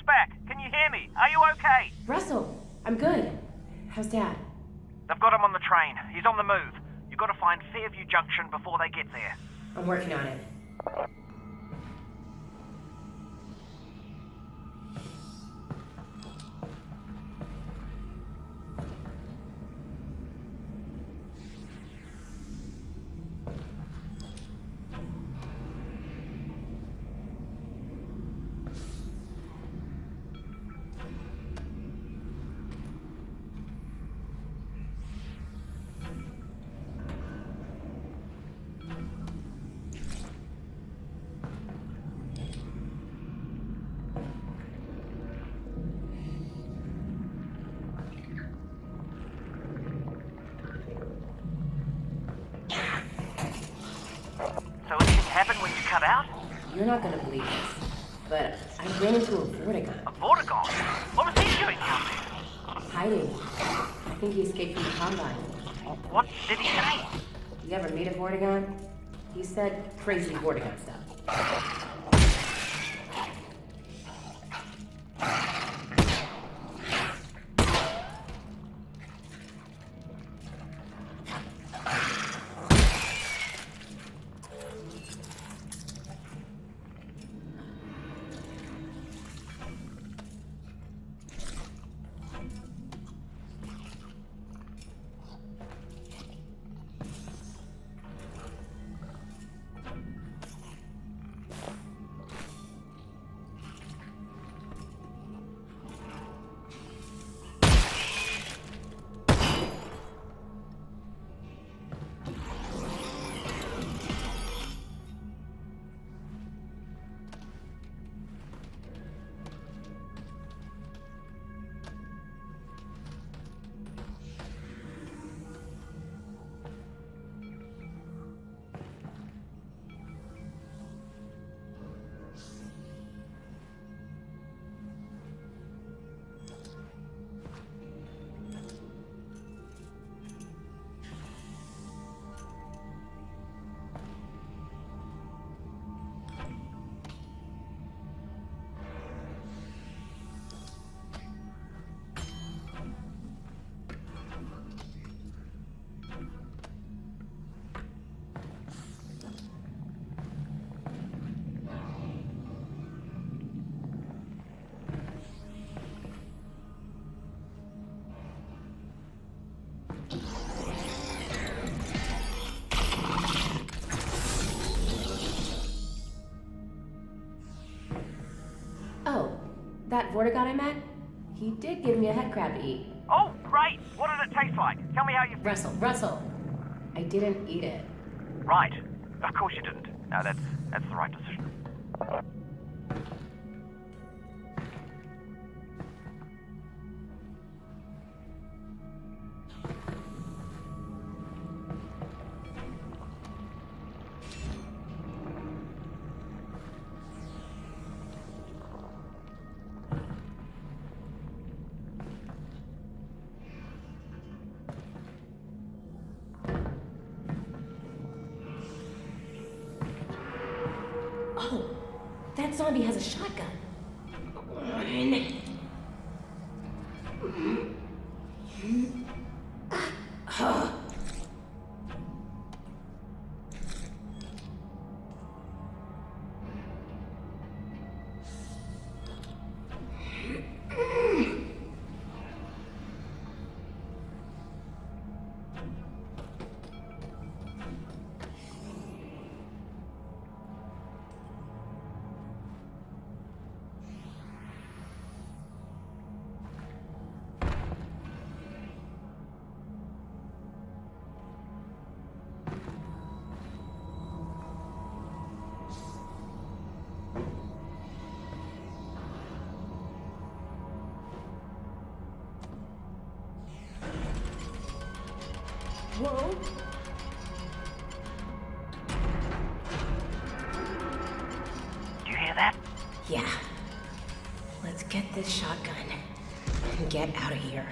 Russell's back. Can you hear me? Are you okay? Russell, I'm good. How's Dad? They've got him on the train. He's on the move. You've got to find Fairview Junction before they get there. I'm working on it. Not gonna believe this, but I ran into a Vortigaunt. A Vortigaunt? What was he doing out there? Hiding. I think he escaped from the Combine. What did he say? You ever meet a Vortigaunt? He said crazy Vortigaunt stuff. That Vortigaunt I met? He did give me a head crab to eat. Oh, great! What did it taste like? Tell me how you... Russell, Russell! I didn't eat it. Right. Of course you didn't. No, that's, that zombie has a shotgun. Whoa. Do you hear that? Yeah. Let's get this shotgun and get out of here.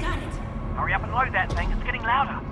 Got it. Hurry up and load that thing. It's getting louder.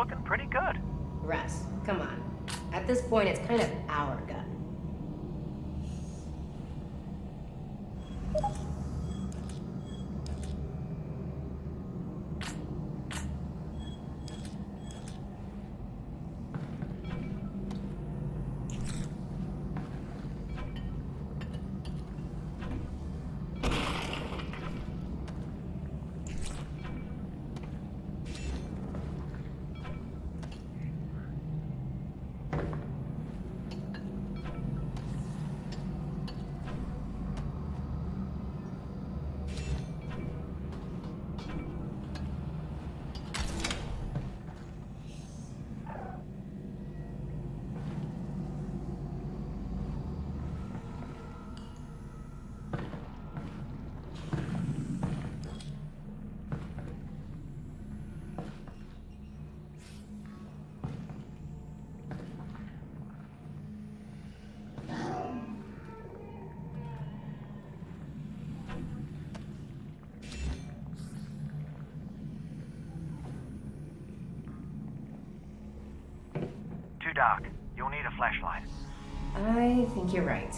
looking pretty good. Russ, come on. At this point, it's kind of our gut. Dark. You'll need a flashlight. I think you're right.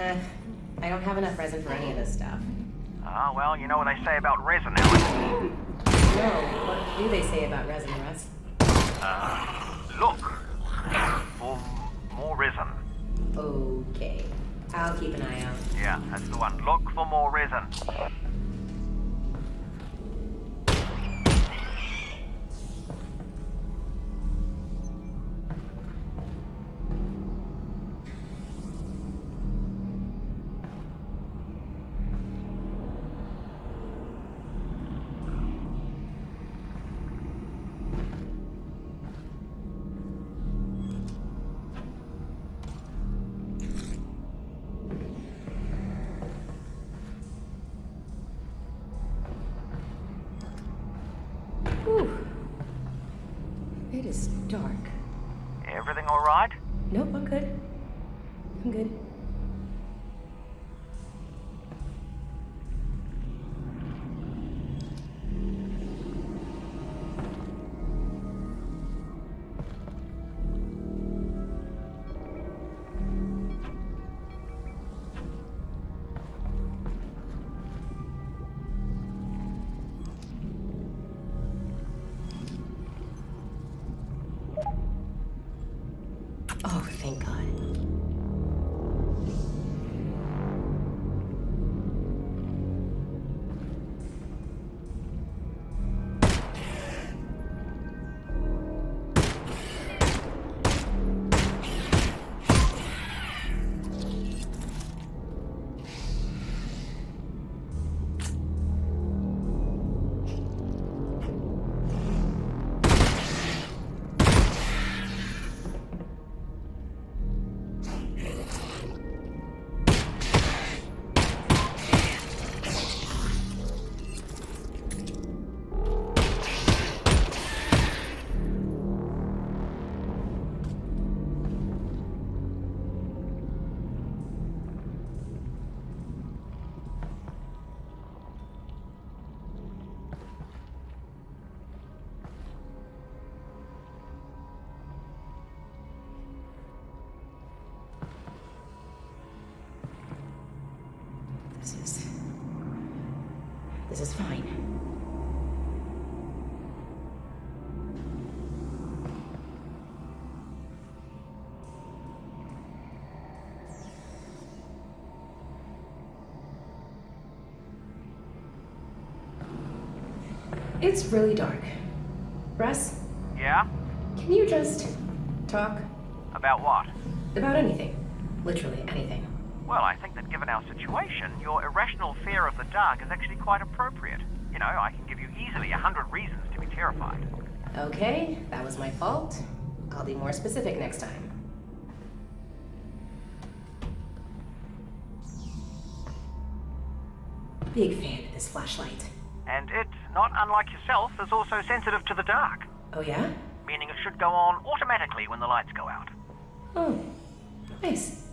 Uh, I don't have enough resin for any of this stuff. Ah, well, you know what they say about resin, Ellen. No, what do they say about resin, Russ? Uh, look for more resin. Okay. I'll keep an eye out. Yeah, that's the one. Look for more resin. Dark. Everything all right? It's really dark. Russ, Yeah? can you just talk About what? about anything? Literally anything. Well, I think that given our situation, your irrational fear of the dark is actually quite appropriate. You know, I can give you easily a hundred reasons to be terrified. Okay, that was my fault. I'll be more specific next time. Big fan of this flashlight. And it, not unlike yourself, is also sensitive to the dark, Oh, yeah? meaning it should go on automatically when the lights go out. Oh, nice.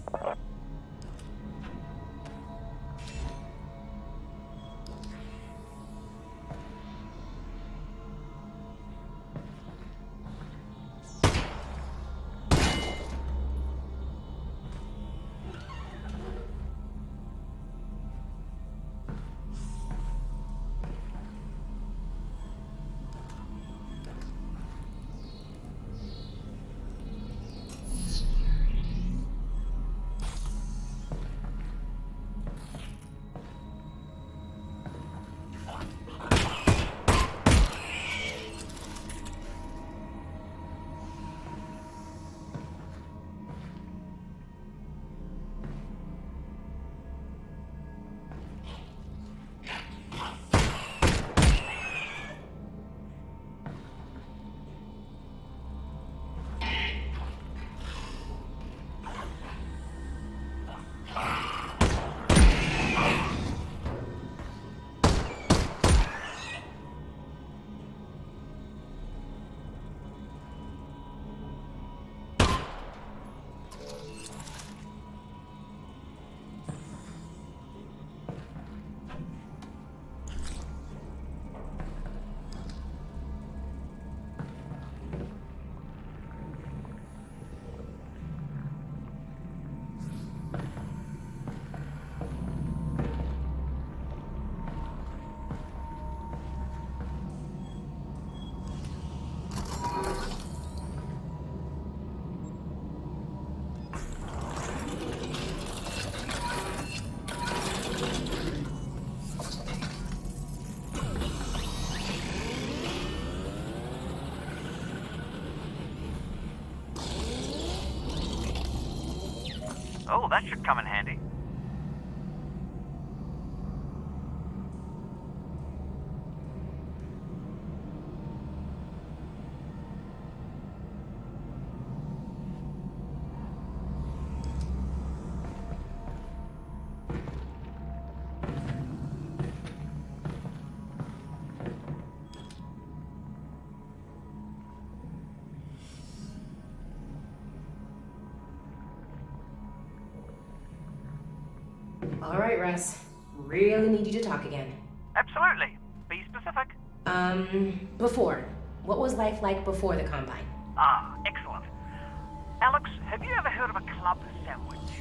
Right, Really need you to talk again. Absolutely. Be specific. Um, before. What was life like before the Combine? Ah, excellent. Alex, have you ever heard of a club sandwich?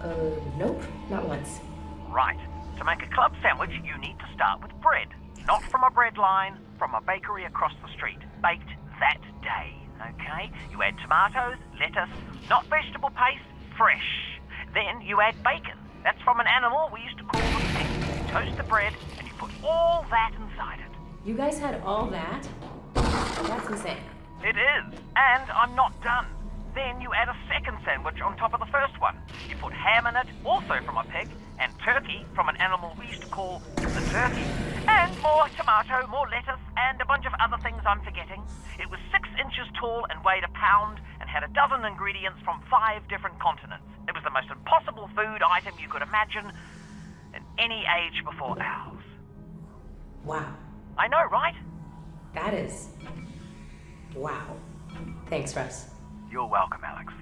Uh, nope, not once. Right. To make a club sandwich, you need to start with bread. Not from a bread line, from a bakery across the street. Baked that day, okay? You add tomatoes, lettuce, not vegetable paste, fresh. Then you add bacon. That's from an animal we used to call the pig. You toast the bread and you put all that inside it. You guys had all that? That's insane. It is. And I'm not done. Then you add a second sandwich on top of the first one. You put ham in it, also from a pig, and turkey from an animal we used to call the turkey. And more tomato, more lettuce, and a bunch of other things I'm forgetting. It was six inches tall and weighed a pound had a dozen ingredients from five different continents. It was the most impossible food item you could imagine in any age before ours. Wow. I know, right? That is. Wow. Thanks, Russ. You're welcome, Alex.